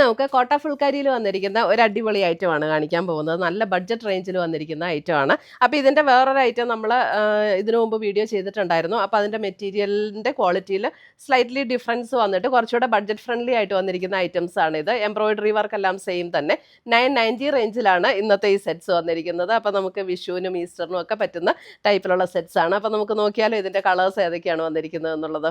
നമുക്ക് കോട്ട ഫുൾക്കാരിയിൽ വന്നിരിക്കുന്ന ഒരു അടിപൊളി ഐറ്റമാണ് കാണിക്കാൻ പോകുന്നത്. നല്ല ബഡ്ജറ്റ് റേഞ്ചിൽ വന്നിരിക്കുന്ന ഐറ്റമാണ് അപ്പോൾ ഇതിന്റെ വേറൊരു ഐറ്റം നമ്മൾ ഇതിനു മുമ്പ് വീഡിയോ ചെയ്തിട്ടുണ്ടായിരുന്നു. അപ്പോൾ അതിന്റെ മെറ്റീരിയലിന്റെ ക്വാളിറ്റിയിൽ സ്ലൈറ്റ്ലി ഡിഫറൻസ് വന്നിട്ട് കുറച്ചുകൂടെ ബഡ്ജറ്റ് ഫ്രണ്ട്ലി ആയിട്ട് വന്നിരിക്കുന്ന ഐറ്റംസ് ആണ് ഇത്. എംബ്രോയിഡറി വർക്ക് എല്ലാം സെയിം തന്നെ. നയൻ നയന്റി റേഞ്ചിലാണ് ഇന്നത്തെ ഈ സെറ്റ്സ് വന്നിരിക്കുന്നത്. അപ്പോൾ നമുക്ക് വിഷുവിനും ഈസ്റ്ററിനും ഒക്കെ പറ്റുന്ന ടൈപ്പിലുള്ള സെറ്റ്സ് ആണ്. അപ്പോൾ നമുക്ക് നോക്കിയാലോ ഇതിന്റെ കളേഴ്സ് ഏതൊക്കെയാണ് വന്നിരിക്കുന്നത് എന്നുള്ളത്.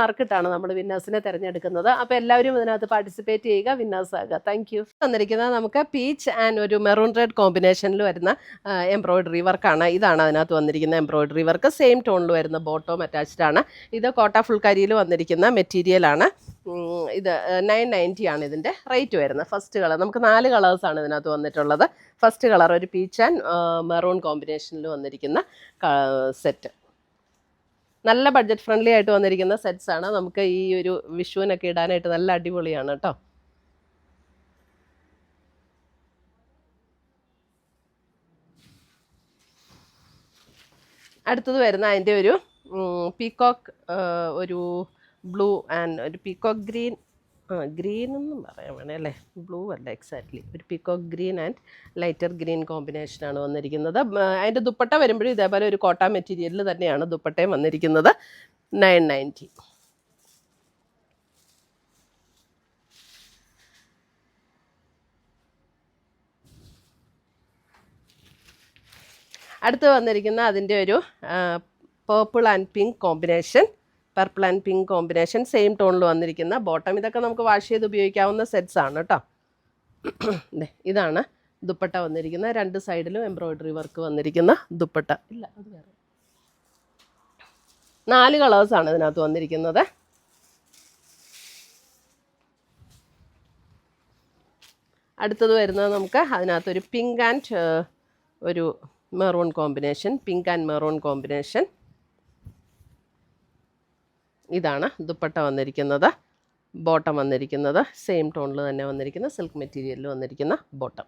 നറുക്കിട്ടാണ് നമ്മൾ വിന്നേഴ്സിനെ തിരഞ്ഞെടുക്കുന്നത്. അപ്പോൾ എല്ലാവരും ഇതിനകത്ത് പാർട്ടിസിപ്പേറ്റ് ചെയ്യുക വിന്നേഴ്സ് ആകുക. താങ്ക് യു തന്നിരിക്കുന്നത് നമുക്ക് പീച്ച് ആൻഡ് ഒരു മെറൂൺ റെഡ് കോമ്പിനേഷനിൽ വരുന്ന എംബ്രോയിഡറി വർക്കാണ് ഇതാണ് അതിനകത്ത് വന്നിരിക്കുന്ന എംബ്രോയിഡറി വർക്ക് സെയിം ടോണിൽ വരുന്ന ബോട്ടോം അറ്റാച്ച്ഡ് ആണ്. ഇത് കോട്ട ഫുൾക്കാരിയിൽ വന്നിരിക്കുന്ന മെറ്റീരിയലാണ് ഇത് നയൻ നയന്റി ആണ് ഇതിന്റെ റേറ്റ് വരുന്നത്. ഫസ്റ്റ് കളർ നമുക്ക് നാല് കളേഴ്സാണ് ഇതിനകത്ത് വന്നിട്ടുള്ളത്. ഫസ്റ്റ് കളർ ഒരു പീച്ച് ആൻഡ് മെറൂൺ കോമ്പിനേഷനിൽ വന്നിരിക്കുന്ന സെറ്റ് നല്ല ബഡ്ജറ്റ് ഫ്രണ്ട്ലി ആയിട്ട് വന്നിരിക്കുന്ന സെറ്റ്സ് ആണ്. നമുക്ക് ഈ ഒരു വിഷുവിനൊക്കെ ഇടാനായിട്ട് നല്ല അടിപൊളിയാണ് കേട്ടോ അടുത്തത് വരുന്ന അതിന്റെ ഒരു പീക്കോക്ക് ഒരു ബ്ലൂ ആൻഡ് ഒരു പീക്കോക്ക് ഗ്രീൻ ആ ഗ്രീൻ എന്നും പറയാൻ വേണേ അല്ലേ? ബ്ലൂ അല്ല എക്സാക്ട്ലി ഒരു peacock green and lighter green കോമ്പിനേഷനാണ് വന്നിരിക്കുന്നത്. അതിന്റെ ദുപ്പട്ട വരുമ്പോഴും ഇതേപോലെ ഒരു കോട്ട മെറ്റീരിയലിൽ തന്നെയാണ് ദുപ്പട്ടയും വന്നിരിക്കുന്നത്. നയൻ നയന്റി അടുത്ത് വന്നിരിക്കുന്ന അതിന്റെ ഒരു purple and pink combination purple and pink combination same ടോണിൽ വന്നിരിക്കുന്ന ബോട്ടം. ഇതൊക്കെ നമുക്ക് വാഷ് ചെയ്ത് ഉപയോഗിക്കാവുന്ന സെറ്റ്സ് ആണ് കേട്ടോ. ഇതാണ് ദുപ്പട്ട വന്നിരിക്കുന്ന. രണ്ട് സൈഡിലും എംബ്രോയിഡറി വർക്ക് വന്നിരിക്കുന്ന ദുപ്പട്ട. ഇല്ല അത് വേറെ. നാല് കളേഴ്സാണ് ഇതിനകത്ത് വന്നിരിക്കുന്നത്. അടുത്തത് വരുന്നത് നമുക്ക് അതിനകത്തൊരു പിങ്ക് ആൻഡ് ഒരു maroon combination pink and maroon combination. ഇതാണ് ദുപ്പട്ട വന്നിരിക്കുന്നത് ബോട്ടം വന്നിരിക്കുന്നത് സെയിം ടോണിൽ തന്നെ വന്നിരിക്കുന്ന സിൽക്ക് മെറ്റീരിയലിൽ വന്നിരിക്കുന്ന ബോട്ടം.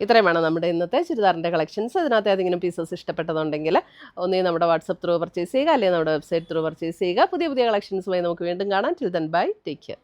ഇത്രയുമാണ് നമ്മുടെ ഇന്നത്തെ ചുരിദാറിന്റെ കളക്ഷൻസ് അതിനകത്ത് ഏതെങ്കിലും പീസസ് ഇഷ്ടപ്പെട്ടതുണ്ടെങ്കിൽ ഒന്നേ നമ്മുടെ വാട്സപ്പ് ത്രൂ പർച്ചേസ് ചെയ്യുക അല്ലെങ്കിൽ നമ്മുടെ വെബ്സൈറ്റ് ത്രൂ പർച്ചേസ് ചെയ്യുക. പുതിയ പുതിയ കളക്ഷൻസുമായി നമുക്ക് വീണ്ടും കാണാം. Till then bye take care